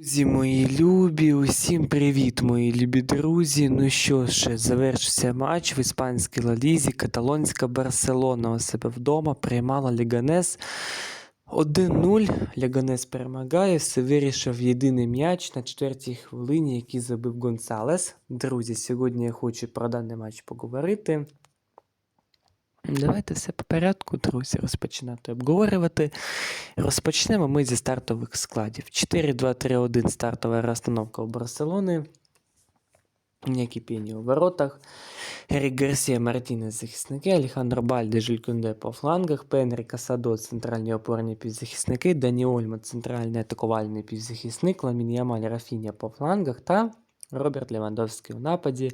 Друзі мої любі, усім привіт, мої любі друзі. Ну що ж, завершився матч в іспанській лалізі. Каталонська Барселона у себе вдома приймала Ліганес 1-0. Ліганес перемагає, все вирішив єдиний м'яч на четвертій хвилині, який забив Гонсалес. Друзі, сьогодні я хочу про даний матч поговорити. Давайте все по порядку, друзі, розпочинати обговорювати. Розпочнемо ми зі стартових складів. 4-2-3-1 стартова розстановка у Барселони. Ніякі піні у воротах. Ерік Гарсія Мартінес захисники, Алехандро Бальде, Жиль Кюнде по флангах, Пенрі Касадо центральні опорні півзахисники, Дані Ольма центральний атакувальний півзахисник, Ламін Ямаль Рафіня по флангах та Роберт Левандовський у нападі.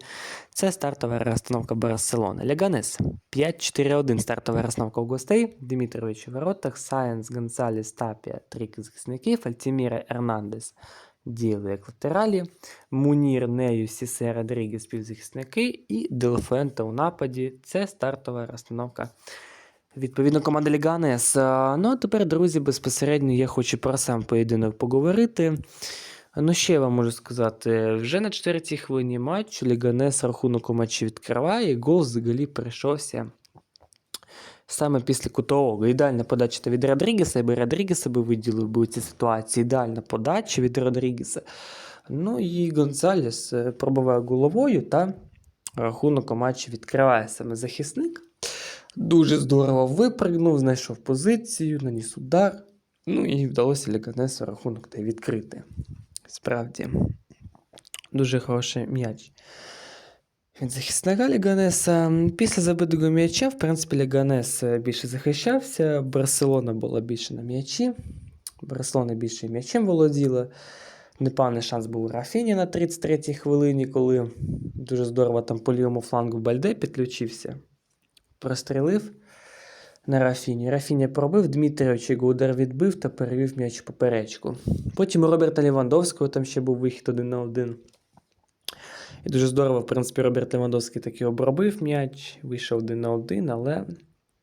Це стартова розстановка Барселони. Ляганес 5-4-1 стартова розстановка у гостей. Дмитрович у воротах, Сайенс, Гонсалес, Тапія, трійки захисників, Альтіміра, Ернандес діяли як латералі, Мунір, Нею, Сісе, Родрігес півзахисники і Делфенте у нападі. Це стартова розстановка. Відповідно, команда Ліганес. Ну а тепер, друзі, безпосередньо я хочу про сам поєдинок поговорити. Ну, ще я вам можу сказати, вже на четвертій хвилині матчу Ліганес рахунок у матчі відкриває, і гол взагалі прийшовся саме після кутового. Ідеальна подача та від Родрігеса, якби Родрігеса би виділив би у цій ситуації. Ідеальна подача від Родрігеса. Ну і Гонсалес е, пробиває головою та рахунок у матчі відкриває саме захисник. Дуже здорово випрыгнув, знайшов позицію, наніс удар. Ну і вдалося Ліганесу рахунок та відкрити. Справді, дуже хороший м'яч. Від захисника Ліганеса. Після забитого м'яча, в принципі, Ліганес більше захищався, Барселона була більше на м'ячі. Барселона більше м'ячем володіла. Непевний шанс був у Рафіні на 33-й хвилині, коли дуже здорово там по лівому флангу Бальде підключився. Прострілив на Рафіні. Рафіня пробив, Дмитрович його удар відбив та перевів м'яч поперечку. Потім у Роберта Лівандовського там ще був вихід один на один. І дуже здорово, в принципі, Роберт Левандовський таки обробив м'яч, вийшов один на один, але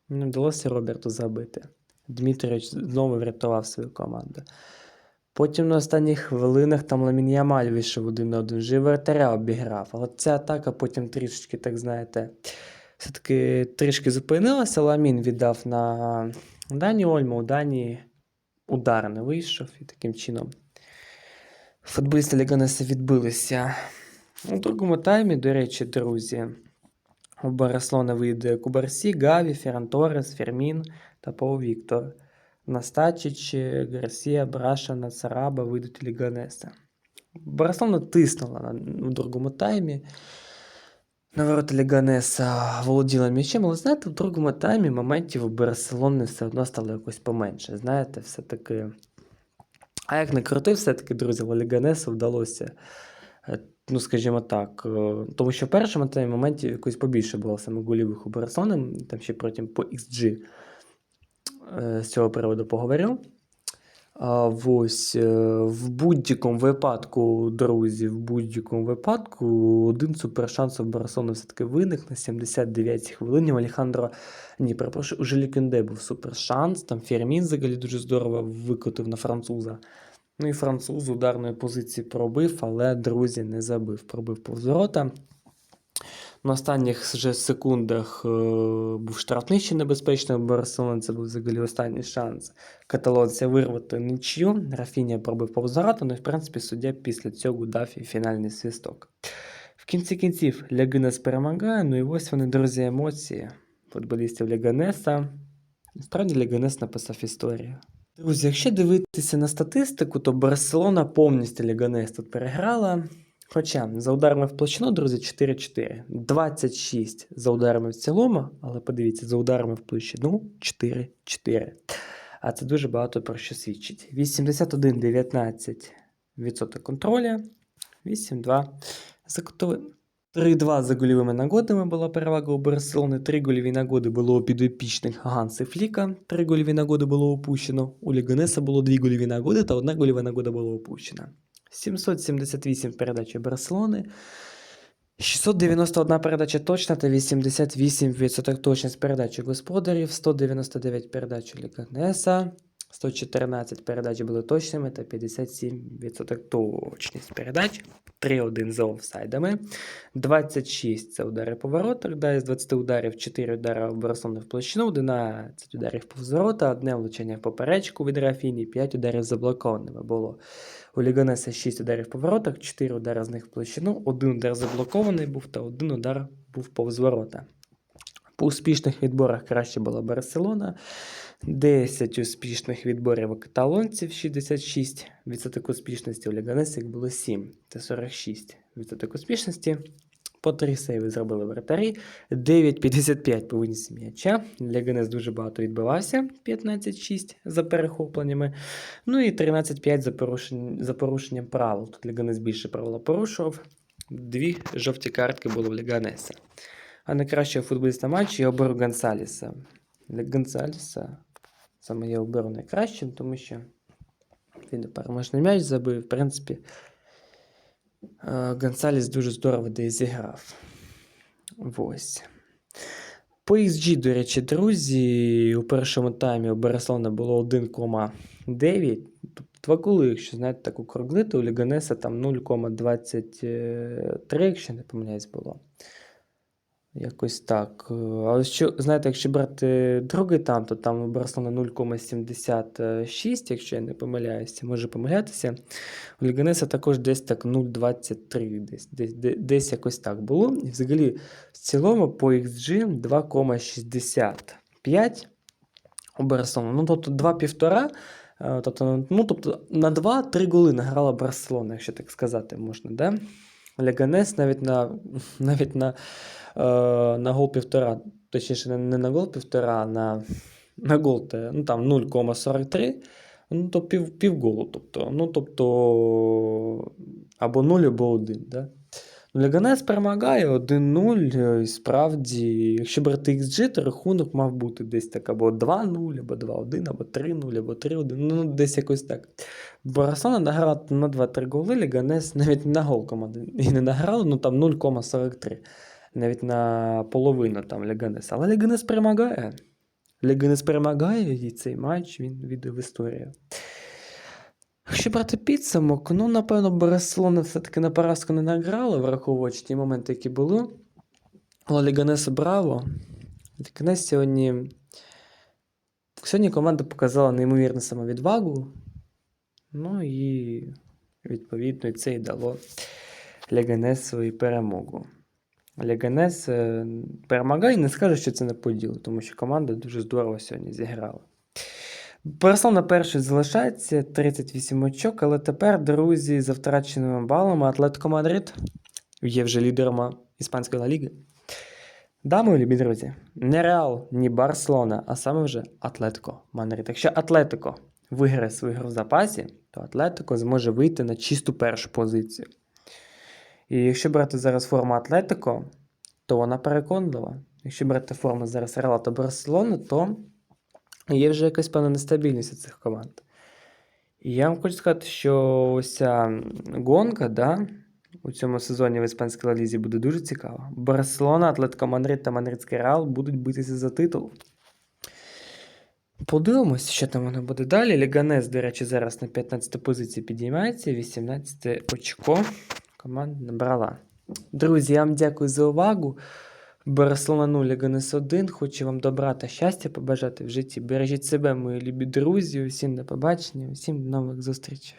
не вдалося Роберту забити. Дмитрович знову врятував свою команду. Потім на останніх хвилинах там Ламін Ямаль вийшов один на один, вже вратаря обіграв. Але ця атака потім трішечки, так знаєте, все-таки трішки зупинилася. Ламін віддав на Дані Ольму, у Дані удар не вийшов, і таким чином футболісти Ліганеса відбилися. У другому таймі, до речі, друзі, у Барселона вийде Кубарсі, Гаві, Ферран Торрес, Фермін та Пау Віктор. Настачич, Гарсія, Браша, Нацараба вийдуть Ліганеса. Барселона тиснула у другому таймі. На ворота Ліганеса володіла м'ячем, але знаєте, в другому таймі моментів у Барселони все одно стало якось поменше. Знаєте, все-таки. А як не крути, все-таки, друзі, Ліганесу вдалося е, ну, скажімо так. е, Тому що в першому таймі моментів якось побільше було саме голівих у Барселони, там ще потім по XG е, з цього приводу поговорю. А ось е, в будь-якому випадку, друзі, в будь-якому випадку один супершанс у Барселони все-таки виник на 79-й хвилині. У Алехандро, ні, перепрошую, у Желікюнде був супершанс, там Фермін взагалі дуже здорово викотив на француза. Ну і француз ударної позиції пробив, але, друзі, не забив. Пробив повз. На останніх же секундах е, був штрафний ще небезпечний Барселони. Це був взагалі останній шанс каталонця вирвати нічю. Рафіня пробив повз ворота, ну в принципі суддя після цього дав і фінальний свисток. В кінці кінців Лягинес перемагає. Ну і ось вони, друзі, емоції футболістів Ляганеса. Насправді Ляганес написав історію. Друзі, якщо дивитися на статистику, то Барселона повністю Ліганес тут переграла. Хоча за ударами в площину, друзі, 4-4. 26 за ударами в цілому, але подивіться, за ударами в площину 4-4. А це дуже багато про що свідчить. 81-19 відсоток контроля, 8-2 за кутовим. 3-2 за гольовими нагодами була перевага у Барселони. 3 гольові нагоди було у підопічних Ганси Фліка. 3 гольові нагоди було опущено. У Ліганеса було 2 гольові нагоди та 1 гольова нагода була опущена. 778 передач Барселони. 691 передача точна та 88% точність передачі господарів, 199 передач у Ліганеса, 114 передач були точними та 57% точність передач. 3-1 за офсайдами. 26 це удари по воротах. Да, із 20 ударів 4 удари в Барселони в площину, 11 ударів повз ворота, одне влучення в поперечку від Рафіні, 5 ударів заблокованими було. У Ліганеса 6 ударів по воротах, 4 удари з них в площину, 1 удар заблокований був та 1 удар був повз ворота. По успішних відборах краще була Барселона. 10 успішних відборів у каталонців, 66 відсоток успішності у Ліганесі було 7, це 46 відсоток успішності. По 3 сейви зробили вратарі. 9,55 по винісі м'яча. Ліганес дуже багато відбивався, 15-6 за перехопленнями. Ну і 13-5 за, порушень, за порушенням правил. Тут Ліганес більше правила порушував. Дві жовті картки було в Ліганеса. А найкращого футболіста матчу я оберу Гонсаліса. Для Гонсаліса саме я оберу найкращим, тому що він переможний м'яч забив. В принципі, е, Гонсаліс дуже здорово десь зіграв. Ось. По XG, до речі, друзі, у першому таймі у Барселони було 1,9. Тобто два голи, якщо знаєте, так округлити, у Ліганеса там 0,23, якщо не помиляюсь, було. Якось так. Е, Але що, знаєте, якщо брати другий там, то там у Барселони 0,76, якщо я не помиляюся, може помилятися. У Ліганеса також десь так 0,23, десь, десь, десь якось так було. І взагалі, в цілому по XG 2,65 у Барселони. Ну, тобто 2,5. е, Тобто, ну, тобто на 2-3 голи награла Барселона, якщо так сказати можна, да? Леганес навіть на, навіть на, е, на гол півтора, точніше, не на гол півтора, а на, на гол, ну там 0,43, ну то пів, півголу, тобто, ну тобто або 0, або 1, да? Ну, Леганес перемагає 1-0, і справді, якщо брати XG, то рахунок мав бути десь так або 2-0, або 2-1, або 3-0, або 3-1, ну десь якось так. Барселона награла на 2-3 голи, Ліганес навіть на гол команди і не награла, ну там 0,43. Навіть на половину там Ліганес. Але Ліганес перемагає. Ліганес перемагає, і цей матч він віде в історію. Якщо брати підсумок, ну, напевно, Барселона все-таки на поразку не награла, враховуючи ті моменти, які були. Але Ліганесу браво. Ліганес сьогодні. Сьогодні команда показала неймовірну самовідвагу. Ну і відповідно це і дало Леганесу і перемогу. Леганес е, перемагає і не скаже, що це не поділ, тому що команда дуже здорово сьогодні зіграла. Барселона перший залишається 38 очок, але тепер, друзі, за втраченими балами Атлетико Мадрид є вже лідером Іспанської Ла Ліги. Да, любі друзі, не Реал, ні Барселона, а саме вже Атлетико Мадрид. Якщо Атлетико виграє свою гру в запасі, то Атлетико зможе вийти на чисту першу позицію. І якщо брати зараз форму Атлетико, то вона переконлива. Якщо брати форму зараз Реала та Барселони, то є вже якась певна нестабільність у цих команд. І я вам хочу сказати, що ось ця гонка, да, у цьому сезоні в Іспанській Ла Лізі буде дуже цікава. Барселона, Атлетико Мадрид та Мадридський Реал будуть битися за титул. Подивимось, що там воно буде далі. Ліганес, до речі, зараз на 15 позиції підіймається, 18 очко команда набрала. Друзі, я вам дякую за увагу. 0, Ліганес 1. Хочу вам добра та щастя побажати в житті. Бережіть себе, мої любі друзі. Усім до побачення, усім до нових зустрічей.